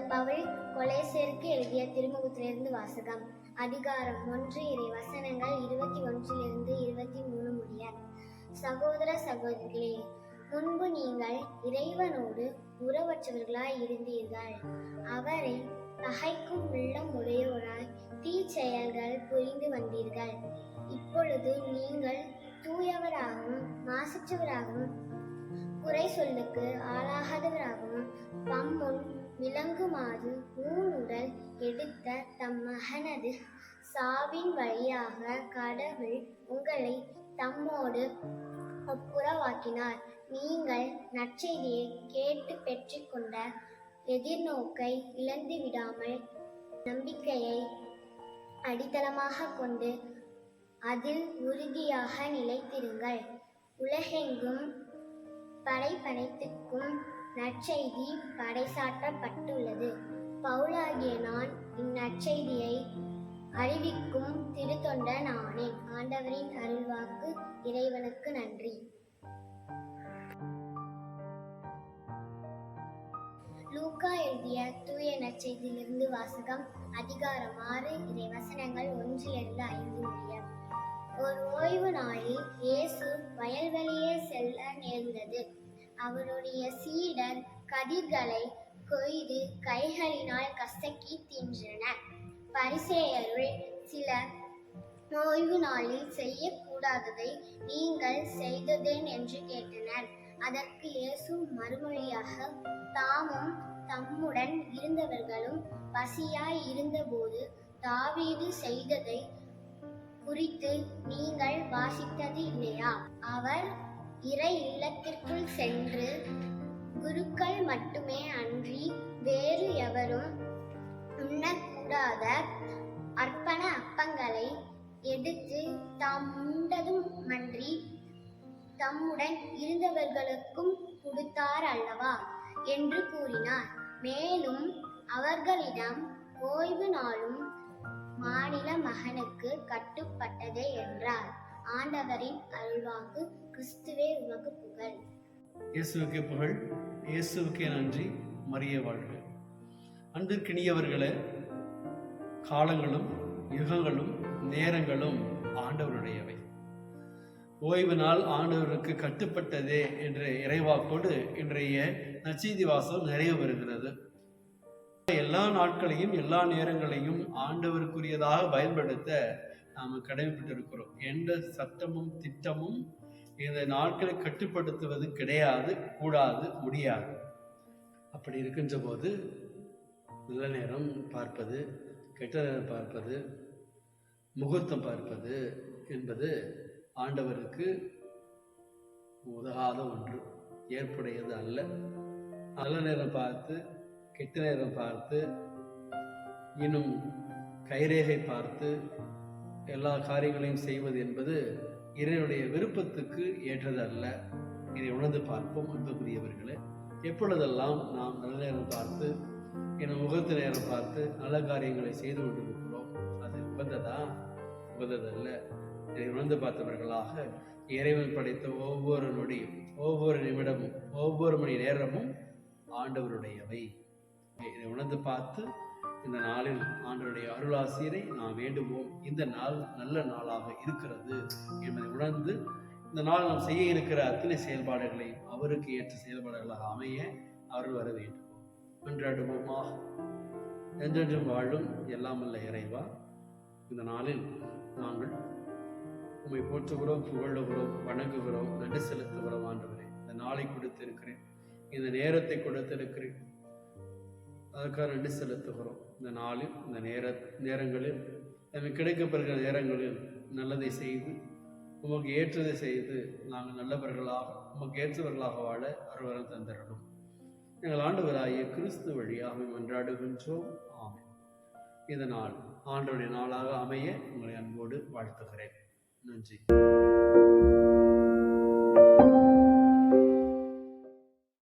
பவுல் கொலேசியருக்கு எழுதிய திருமுகத்திலிருந்து வாசகம். அதிகாரம் ஒன்று இறை வசனங்கள் இருபத்தி ஒன்றிலிருந்து இருபத்தி மூணு முடிய. சகோதர சகோதரிகளே முன்பு நீங்கள் இறைவனோடு உறவற்றவர்களாய் இருந்தீர்கள். அவரை பகைக்கும் உள்ளம் உடையோராய் தீச்செயல்கள் புரிந்து வந்தீர்கள். இப்பொழுது நீங்கள் தூயவராகவும் மாசற்றவராகவும் குறை சொல்லுக்கு ஆளாகாதவராகவும் தம்முன் விளங்குமாறு ஊனுடல் எடுத்த தம் மகனது சாவின் வழியாக கடவுள் உங்களை தம்மோடு ஒப்புரவாக்கினார். நீங்கள் நற்செய்தியை கேட்டு பெற்றுக்கொண்ட எதிர்நோக்கை இழந்து விடாமல் நம்பிக்கையை அடித்தளமாக கொண்டு அதில் உறுதியாக நிலைத்திருங்கள். உலகெங்கும் படைப்பனைத்துக்கும் நற்செய்தி பறைசாற்றப்பட்டுள்ளது. பவுலாகிய நான் இந்நற்செய்தியை அறிவிக்கும் திருத்தொண்டன் ஆனேன் ஆண்டவரின் அருள்வாக்கு இறைவனுக்கு நன்றி. லூக்கா எழுதிய தூய நற்செய்தியிலிருந்து வாசகம் அதிகாரம் ஆறு இறை வசனங்கள் ஒன்றிலிருந்து ஐந்து முடிய ஒரு ஓய்வு நாளில் இயேசு வயல்வெளியே செல்ல நேர்ந்தது. அவருடைய சீடர் கதிர்களை கொய்து கைகளினால் கசக்கி தின்றனர். பரிசேயருள் சிலர் ஓய்வு நாளில் செய்யக்கூடாததை நீங்கள் செய்ததேன் என்று கேட்டனர். அதற்கு இயேசு மறுமொழியாக தாமும் தம்முடன் இருந்தவர்களும் பசியாய் இருந்தபோது தாவீது செய்ததை குறித்து நீங்கள் வாசித்தது இல்லையா? அவர் இறை இல்லத்திற்குள் சென்று குருக்கள் மட்டுமே அன்றி வேறு எவரும் உண்ணக்கூடாத அர்ப்பண அப்பங்களை எடுத்து தாம் உண்டதும் அன்றி தம்முடன் இருந்தவர்களுக்கும் கொடுத்தார் அல்லவா? என்று கூறினார். மேலும் அவர்களிடம் ஓய்வு நாளும் மாநில மகனுக்கு கட்டுப்பட்டதே என்றார். ஆண்டவரின் அருள்வாக்கு கிறிஸ்துவே உமக்கு புகழ். இயேசுவுக்கே புகழ் இயேசுவுக்கே நன்றி மரிய வாழ்க. அன்பிற்கினியவர்களே காலங்களும் யுகங்களும் நேரங்களும் ஆண்டவருடையவை. ஓய்வு நாள் ஆண்டவருக்கு கட்டுப்பட்டதே என்ற இறைவாக்கோடு இன்றைய நச்சீதி வாசம் நிறைவு பெறுகிறது. எல்லா நாட்களையும் எல்லா நேரங்களையும் ஆண்டவருக்குரியதாக பயன்படுத்த நாம் கடமைப்பட்டிருக்கிறோம் எந்த சட்டமும் திட்டமும் இந்த நாட்களை கட்டுப்படுத்துவது கிடையாது கூடாது முடியாது. அப்படி இருக்கின்ற போது நல்ல நேரம் பார்ப்பது கெட்ட நேரம் பார்ப்பது முகூர்த்தம் பார்ப்பது என்பது ஆண்டவருக்கு உதகாத ஒன்று. ஏற்புடையது அல்ல. நல்ல நேரம் பார்த்து கெட்ட நேரம் பார்த்து இன்னும் கைரேகை பார்த்து எல்லா காரியங்களையும் செய்வது என்பது இறைவனுடைய விருப்பத்துக்கு ஏற்றது அல்ல இதை உணர்ந்து பார்ப்போம் அன்புக்குரியவர்களே. எப்பொழுதெல்லாம் நாம் நல்ல நேரம் பார்த்து என் முகத்து நேரம் பார்த்து நல்ல காரியங்களை செய்து கொண்டிருக்கிறோம் அது உகந்ததா? உகந்ததல்ல. இதை உணர்ந்து பார்த்தவர்களாக இறைவன் படைத்த ஒவ்வொரு நொடியும் ஒவ்வொரு நிமிடமும் ஒவ்வொரு மணி நேரமும் ஆண்டவருடையவை. இதை உணர்ந்து பார்த்து இந்த நாளில் ஆண்டவருடைய அருளாசியரை நாம் வேண்டுவோம். இந்த நாள் நல்ல நாளாக இருக்கிறது என்பதை உணர்ந்து இந்த நாள் நாம் செய்ய இருக்கிற அத்தனை செயல்பாடுகளை அவருக்கு ஏற்ற செயல்பாடுகளாக அமைய அருள் வர வேண்டும். கொண்டாடுவோமாக என்றென்றும் வாழும் எல்லாம் அல்ல இறைவா இந்த நாளில் நாங்கள் உம்மை போற்றுகிறோம் புகழுகிறோம் வணங்குகிறோம் நன்றி செலுத்துகிறோம் ஆண்டவரே. இந்த நாளை கொடுத்திருக்கிறேன். இந்த நேரத்தை கொடுத்திருக்கிறேன். அதற்காக நன்றி செலுத்துகிறோம். இந்த நாளில் இந்த நேர நேரங்களில் நமக்கு கிடைக்கப்படுகிற நேரங்களில் நல்லதை செய்து உமக்கு ஏற்றதை செய்து நாங்கள் நல்லவர்களாக உமக்கு ஏற்றவர்களாக வாழ அருவரம் தந்திரணும் எங்கள் ஆண்டவராகிய கிறிஸ்து வழியாக மன்றாடுகின்றோம் ஆமை இதனால் நாள் நாளாக அமைய உங்களை அன்போடு வாழ்த்துகிறேன். நன்றி.